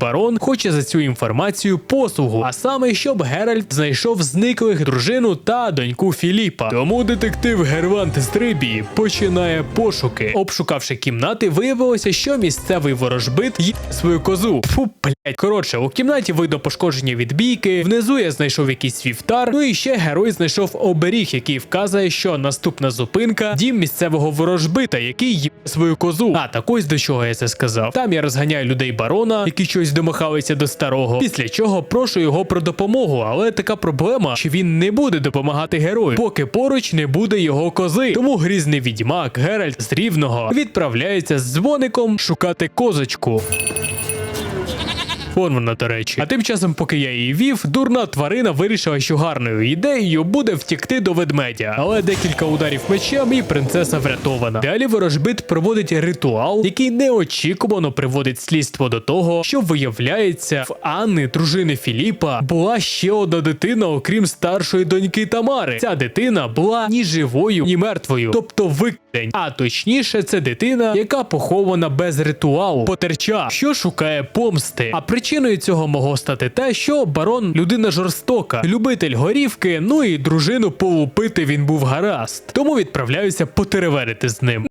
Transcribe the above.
Барон хоче за цю інформацію послугу, а саме щоб Геральт знайшов зниклих дружину та доньку Філіпа. Тому детектив Гервант з Трибії починає пошуки. Обшукавши кімнати, виявилося, що місцевий ворожбит є свою козу. Фу, блять. Коротше, у кімнаті видно пошкодження від бійки. Внизу я знайшов якийсь вівтар. Ну і ще герой знайшов оберіг, який вказує, що наступна зупинка дім місцевого ворожбита, який є свою козу. А так ось до чого я це сказав. Там я розганяю людей барона, які щось домахалися до старого. Після чого прошу його про допомогу, але така проблема, що він не буде допомагати герою, поки поруч не буде його кози. Тому грізний відьмак Геральт з рівного відправляється з дзвоником шукати козочку. Вон вона, до речі. А тим часом, поки я її вів, дурна тварина вирішила, що гарною ідеєю буде втікти до ведмедя. Але декілька ударів мечем і принцеса врятована. Далі ворожбит проводить ритуал, який неочікувано приводить слідство до того, що виявляється, в Анни, дружини Філіпа, була ще одна дитина, окрім старшої доньки Тамари. Ця дитина була ні живою, ні мертвою, тобто викдень. А точніше, це дитина, яка похована без ритуалу, потерча, що шукає помсти. А причиною цього могло стати те, що барон людина жорстока, любитель горівки, ну і дружину полупити він був гаразд. Тому відправляюся потереверити з ним.